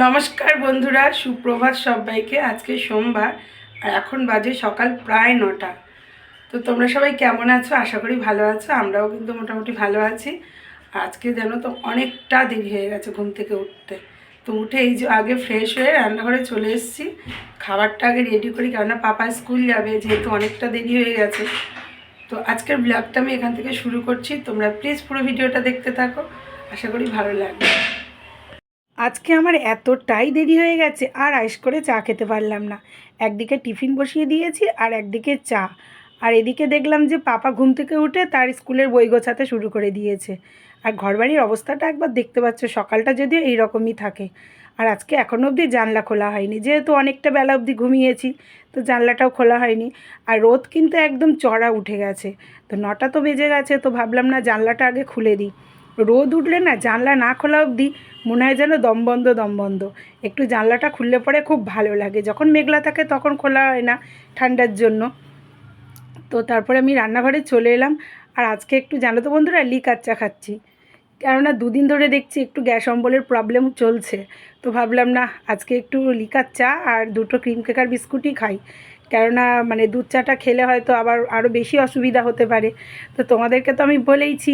নমস্কার বন্ধুরা, সুপ্রভাত সবাইকে। আজকে সোমবার, আর এখন বাজে সকাল প্রায় নটা। তো তোমরা সবাই কেমন আছো? আশা করি ভালো আছো, আমরাও কিন্তু মোটামুটি ভালো আছি। আজকে যেন তো, অনেকটা দেরি হয়ে গেছে ঘুম থেকে উঠতে। তো উঠে এই যে আগে ফ্রেশ হয়ে রান্নাঘরে চলে এসেছি। খাবারটা আগে রেডি করি, কেননা পাপা স্কুল যাবে, যেহেতু অনেকটা দেরি হয়ে গেছে। তো আজকের ব্লগটা আমি এখান থেকে শুরু করছি। তোমরা প্লিজ পুরো ভিডিওটা দেখতে থাকো। আশা করি ভালো লাগবে। আজকে আমার এতটাই দেরি হয়ে গেছে, আর আইস করে চা খেতে পারলাম না। একদিকে টিফিন বসিয়ে দিয়েছি, আর একদিকে চা। আর এদিকে দেখলাম যে পাপা ঘুম থেকে উঠে তার স্কুলের বই গোছাতে শুরু করে দিয়েছে। আর ঘরবাড়ির অবস্থাটা একবার দেখতে পাচ্ছ, সকালটা যদিও এই রকমই থাকে। আর আজকে এখনও অবধি জানলা খোলা হয়নি, যেহেতু অনেকটা বেলা অবধি ঘুমিয়েছি, তো জানলাটাও খোলা হয়নি। আর রোদ কিন্তু একদম চড়া উঠে গেছে। তো নটা তো বেজে গেছে, তো ভাবলাম না জানলাটা আগে খুলে দিই। রোদ উঠলে না জানলা না খোলা অবধি মনে হয় যেন দমবন্ধ দমবন্ধ একটু জানলাটা খুললে পরে খুব ভালো লাগে। যখন মেঘলা থাকে তখন খোলা হয় না ঠান্ডার জন্য। তো তারপরে আমি রান্নাঘরে চলে এলাম। আর আজকে একটু জানো তো বন্ধুরা লিকার চা খাচ্ছি। কেননা দুদিন ধরে দেখছি একটু গ্যাস অম্বলের প্রবলেম চলছে। তো ভাবলাম না, আজকে একটু লিকার চা আর দুটো ক্রিম কেকার বিস্কুটই খাই। কেননা মানে দুধ চাটা খেলে হয়তো আবার আরও বেশি অসুবিধা হতে পারে। তো তোমাদেরকে তো আমি বলেইছি,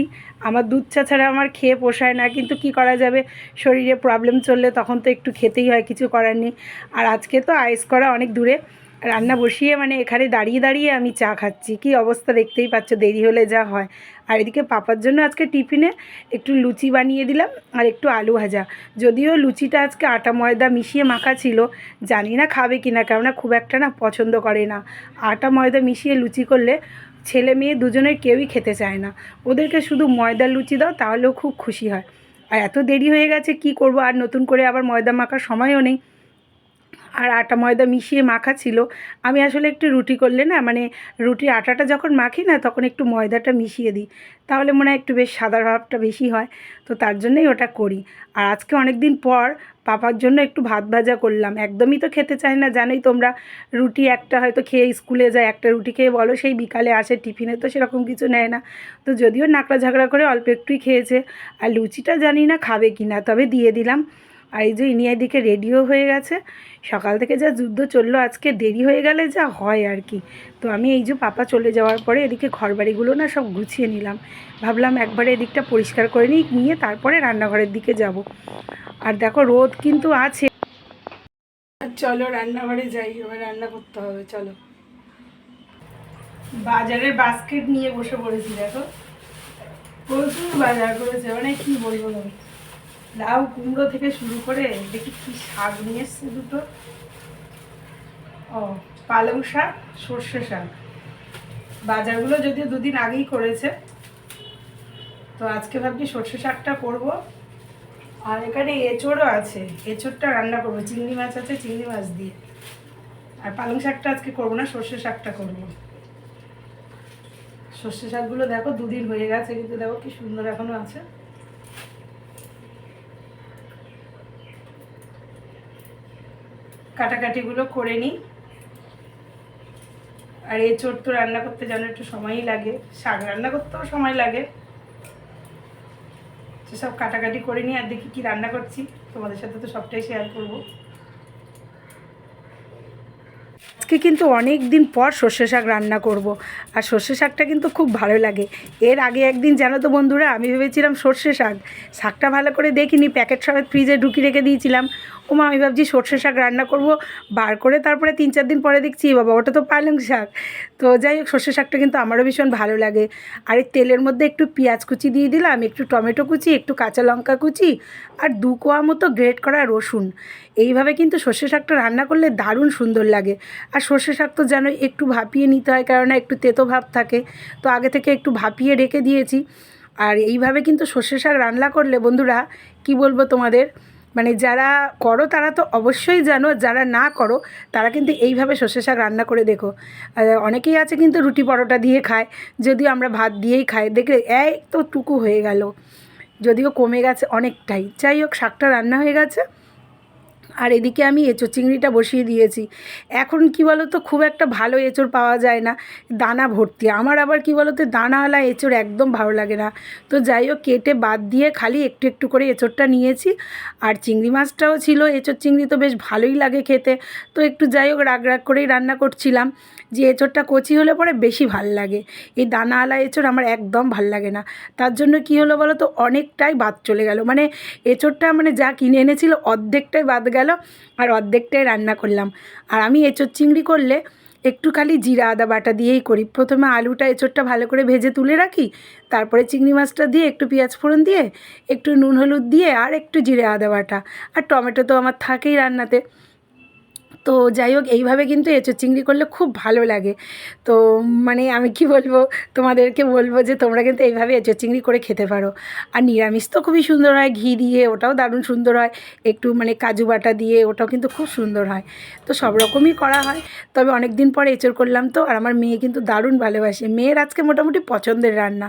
আমার দুধ চা ছাড়া আমার খেয়ে পোষায় না, কিন্তু কি করা যাবে? শরীরে প্রবলেম চললে তখন তো একটু খেতেই হয়, কিছু করার নেই। আর আজকে তো আইস করা অনেক দূরে। রান্না বসিয়ে মানে এখানে দাঁড়িয়ে দাঁড়িয়ে আমি চা খাচ্ছি। কি অবস্থা দেখতেই পাচ্ছ, দেরি হলে যা হয়। আর এদিকে পাপার জন্য আজকে টিফিনে একটু লুচি বানিয়ে দিলাম আর একটু আলু ভাজা। যদিও লুচিটা আজকে আটা ময়দা মিশিয়ে মাখা ছিল, জানি না খাবে কি না কেননা খুব একটা না পছন্দ করে না। আটা ময়দা মিশিয়ে লুচি করলে ছেলে মেয়ে দুজনের কেউই খেতে চায় না। ওদেরকে শুধু ময়দার লুচি দাও, তাহলেও খুব খুশি হয়। আর এত দেরি হয়ে গেছে, কি করব? আর নতুন করে আবার ময়দা মাখার সময়ও নেই। আর আটা ময়দা মিশিয়ে মাখা ছিল। আমি আসলে একটু রুটি করলে না মানে রুটির আটাটা যখন মাখি না, তখন একটু ময়দাটা মিশিয়ে দিই। তাহলে মনে হয় একটু বেশ সাদা ভাবটা বেশি হয়। তো তার জন্যই ওটা করি। আর আজকে অনেক দিন পর পাপার জন্য একটু ভাত ভাজা করলাম। একদমই তো খেতে চায় না, জানোই তোমরা। রুটি একটা হয়তো খেয়ে স্কুলে যায়, একটা রুটি খেয়ে বলো, সেই বিকালে আসে, টিফিনে তো সেরকম কিছু নেয় না। তো যদিও নাকড়া ঝাগড়া করে অল্প একটুই খেয়েছে, আর লুচিটা জানি না খাবে কি না তবে দিয়ে দিলাম। আর এই যে ইনি এদিকে রেডিও হয়ে গেছে, সকাল থেকে যা যুদ্ধ চলল, আজকে দেরি হয়ে গেলে যা হয় আর কি। তো আমি এই যে পাপা চলে যাওয়ার পরে এদিকে ঘরবাড়িগুলো না সব গুছিয়ে নিলাম। ভাবলাম একবারে এদিকটা পরিষ্কার করে নিই, নিয়ে তারপরে রান্নাঘরের দিকে যাব। আর দেখো রোদ কিন্তু আছে। চলো রান্নাঘরে যাই, এবার রান্না করতে হবে, চলো। বাজারের বাস্কেট নিয়ে বসে পড়েছি, দেখো। প্রচুর বাজার করেছে মানে কি বলব আমি লাউ কুমড়ো থেকে শুরু করে দেখি কি শাক নিয়ে এসছে দুটো। ও, পালং শাক, সর্ষে শাক। বাজারগুলো যদিও দুদিন আগেই করেছে, তো আজকে ভাবছি সর্ষে শাকটা করব। আর এখানে এঁচড়ও আছে, এঁচড়টা রান্না করব, চিংড়ি মাছ আছে, চিংড়ি মাছ দিয়ে। আর পালং শাকটা আজকে করব না, সর্ষে শাকটা করব। সর্ষে শাকগুলো দেখো দুদিন হয়ে গেছে, কিন্তু দেখো কি সুন্দর এখনও আছে। কাটাকাটিগুলো করে নিই। আর এই চোট তো রান্না করতে যেন একটু সময়ই লাগে। শাক রান্না করতেও সময় লাগে। সেসব কাটাকাটি করে নিই আর দেখি কি রান্না করছি। তোমাদের সাথে তো সবটাই শেয়ার করব। আজকে কিন্তু অনেক দিন পর সর্ষে শাক রান্না করব। আর সর্ষে শাকটা কিন্তু খুব ভালো লাগে। এর আগে একদিন, জানো তো বন্ধুরা, আমি ভেবেছিলাম সর্ষে শাক। শাকটা ভালো করে দেখিনি, প্যাকেট সমেত ফ্রিজে ঢুকিয়ে রেখে দিয়েছিলাম। ওমা আমি ভাবছি সর্ষে শাক রান্না করব। বার করে তারপরে তিন চার দিন পরে দেখছি বাবা, ওটা তো পালং শাক। তো যাই হোক, সর্ষে শাকটা কিন্তু আমারও ভীষণ ভালো লাগে। আর এই তেলের মধ্যে একটু পেঁয়াজ কুচি দিয়ে দিলাম, একটু টমেটো কুচি, একটু কাঁচা লঙ্কা কুচি, আর দু কোয়া মতো গ্রেট করা রসুন। এইভাবে কিন্তু সর্ষে শাকটা রান্না করলে দারুণ সুন্দর লাগে। আর সর্ষে শাক তো যেন একটু ভাপিয়ে নিতে হয়, কেননা একটু তেতো ভাব থাকে। তো আগে থেকে একটু ভাপিয়ে রেখে দিয়েছি। আর এইভাবে কিন্তু সর্ষে শাক রান্না করলে বন্ধুরা, কি বলব তোমাদের? মানে যারা করো তারা তো অবশ্যই জানো, যারা না করো, তারা কিন্তু এইভাবে সর্ষে শাক রান্না করে দেখো। আর অনেকেই আছে কিন্তু রুটি পরোটা দিয়ে খায়, যদিও আমরা ভাত দিয়েই খাই। দেখলে এই তো টুকু হয়ে গেল। যদিও কমে গেছে অনেকটাই। যাই হোক, শাকটা রান্না হয়ে গেছে। আর এদিকে আমি এঁচোড় চিংড়িটা বসিয়ে দিয়েছি। এখন কি বলো তো খুব একটা ভালো এঁচোড় পাওয়া যায় না, দানা ভর্তি। আমার আবার কি বলো তো দানাওয়ালা এঁচোড় একদম ভালো লাগে না। তো যাই হোক, কেটে বাদ দিয়ে খালি একটু একটু করে এঁচোড়টা নিয়েছি। আর চিংড়ি মাছটাও ছিল এঁচোর চিংড়ি তো বেশ ভালোই লাগে খেতে। তো একটু যাই হোক, রাগ রাগ করেই রান্না করছিলাম। যে এঁচোড়টা কচি হলে পরে বেশি ভালো লাগে। এই দানাওয়ালা এঁচোড় আমার একদম ভালো লাগে না। তার জন্য কি হলো বলো তো অনেকটাই বাদ চলে গেল। মানে এঁচোড়টা মানে যা কিনে এনেছিল, অর্ধেকটাই বাদ গেল। আর অর্ধেকটাই রান্না করলাম। আর আমি এঁচোর চিংড়ি করলে একটু খালি জিরা, আদা বাটা দিয়েই করি। প্রথমে আলুটা এঁচোড়টা ভালো করে ভেজে তুলে রাখি। তারপরে চিংড়ি মাছটা দিয়ে একটু পেঁয়াজ ফোড়ন দিয়ে, একটু নুন হলুদ দিয়ে, আর একটু জিরে, আদা বাটা। আর টমেটো তো আমার থাকেই রান্নাতে। তো যাই হোক, এইভাবে কিন্তু এঁচোড় চিংড়ি করলে খুব ভালো লাগে। তো মানে আমি কি বলব, তোমাদেরকে বলব যে তোমরা কিন্তু এইভাবে এঁচোড় চিংড়ি করে খেতে পারো। আর নিরামিষ তো খুবই সুন্দর হয়, ঘি দিয়ে ওটাও দারুণ সুন্দর হয়। একটু মানে কাজু বাটা দিয়ে ওটাও কিন্তু খুব সুন্দর হয়। তো সব রকমই করা হয়। তবে অনেক দিন পরে এঁচোড় করলাম তো, আর আমার মেয়ে কিন্তু দারুণ ভালোবাসে। মেয়ের আজকে মোটামুটি পছন্দের রান্না।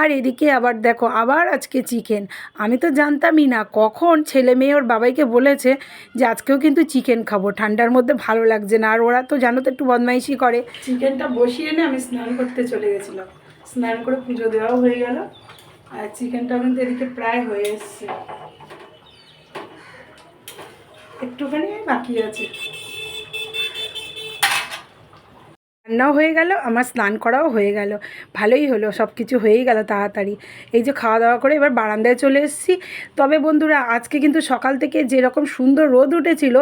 আর এদিকে আবার দেখো, আবার আজকে চিকেন। আমি তো জানতামই না কখন ছেলে মেয়ে ওর বাবাইকে বলেছে যে আজকেও কিন্তু চিকেন খাব। ঠান্ডার মধ্যে ভালো লাগছে না। আর ওরা তো জানো তো একটু বদমাইশি করে। চিকেনটা বসিয়ে এনে আমি স্নান করতে চলে গেছিলাম। স্নান করে পুজো দেওয়াও হয়ে গেল। আর চিকেনটা কিন্তু এদিকে প্রায় হয়ে এসছে। একটুখানি বাকি আছে। রান্নাও হয়ে গেল, আমার স্নান করাও হয়ে গেল। ভালোই হলো সব কিছু হয়েই গেল তাড়াতাড়ি। এই যে খাওয়া দাওয়া করে এবার বারান্দায় চলে এসেছি। তবে বন্ধুরা, আজকে কিন্তু সকাল থেকে যেরকম সুন্দর রোদ উঠেছিল,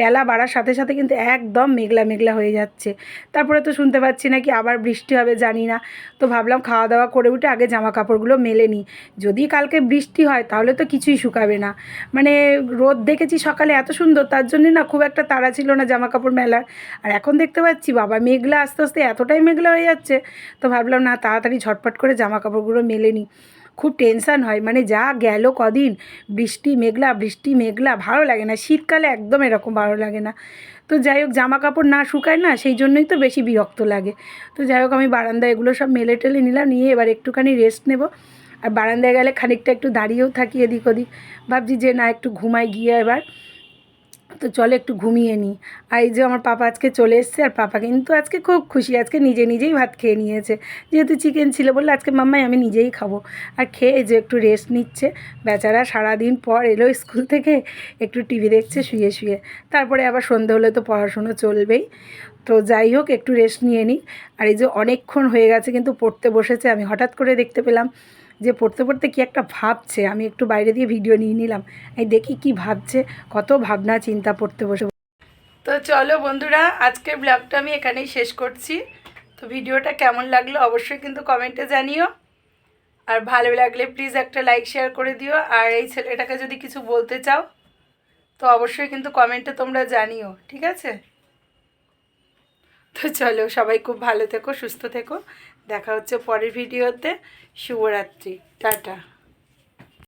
বেলা বাড়ার সাথে সাথে কিন্তু একদম মেঘলা মেঘলা হয়ে যাচ্ছে। তারপরে তো শুনতে পাচ্ছি না কি আবার বৃষ্টি হবে, জানি না। তো ভাবলাম খাওয়া দাওয়া করে উঠে আগে জামা কাপড়গুলো মেলে নিই। যদি কালকে বৃষ্টি হয়, তাহলে তো কিছুই শুকাবে না। মানে রোদ দেখেছি সকালে এত সুন্দর, তার জন্য না খুব একটা তাড়া ছিল না জামা কাপড় মেলার। আর এখন দেখতে পাচ্ছি, বাবা মেঘলা আস্তে আস্তে এতটাই মেঘলা হয়ে যাচ্ছে, তো ভাবলাম না, তাড়াতাড়ি ঝটপট করে জামা কাপড়গুলো মেলে নিই। খুব টেনশান হয় মানে যা গেল কদিন, বৃষ্টি মেঘলা বৃষ্টি মেঘলা, ভালো লাগে না, শীতকালে একদম এরকম ভালো লাগে না। তো যাই হোক জামা কাপড় না শুকায় না, সেই জন্যই তো বেশি বিরক্ত লাগে। তো যাই হোক, আমি বারান্দায় এগুলো সব মেলে টেলে নিলাম, নিয়ে এবার একটুখানি রেস্ট নেব। আর বারান্দায় গেলে খানিকটা একটু দাঁড়িয়েও থাকি এদিক ওদিক। ভাবছি যে না, একটু ঘুমাই গিয়ে এবার তো চলে একটু ঘুমিয়ে নিই আর এই যে আমার পাপা আজকে চলে এসছে, আর পাপা কিন্তু আজকে খুব খুশি, আজকে নিজে নিজেই ভাত খেয়ে নিয়েছে। যেহেতু চিকেন ছিল বললে আজকে মাম্মাই আমি নিজেই খাব। আর খেয়ে যে একটু রেস্ট নিচ্ছে। বেচারা সারাদিন পর এলো স্কুল থেকে, একটু টিভি দেখছে, শুয়ে শুয়ে। তারপরে আবার সন্ধে হলে তো পড়াশুনো চলবেই। তো যাই হোক, একটু রেস্ট নিয়ে নিই আর এই যে অনেকক্ষণ হয়ে গেছে, কিন্তু পড়তে বসেছে, আমি হঠাৎ করে দেখতে পেলাম যে পড়তে পড়তে কি একটা ভাবছে, আমি একটু বাইরে দিয়ে ভিডিও নিয়ে নিলাম। এই দেখি কি ভাবছে, কত ভাবনা চিন্তা পড়তে বসে। তো চলো বন্ধুরা, আজকের ব্লগটা আমি এখানেই শেষ করছি। তো ভিডিওটা কেমন লাগল অবশ্যই কিন্তু কমেন্টে জানিও। আর ভালো লাগলে প্লিজ একটা লাইক শেয়ার করে দিও। আর এই ছেলেটাকে যদি কিছু বলতে চাও, তো অবশ্যই কিন্তু কমেন্টে তোমরা জানিও, ঠিক আছে? তো চলো সবাই খুব ভালো থেকো, সুস্থ থেকো। দেখা হচ্ছে পরের ভিডিওতে। শুভরাত্রি টাটা।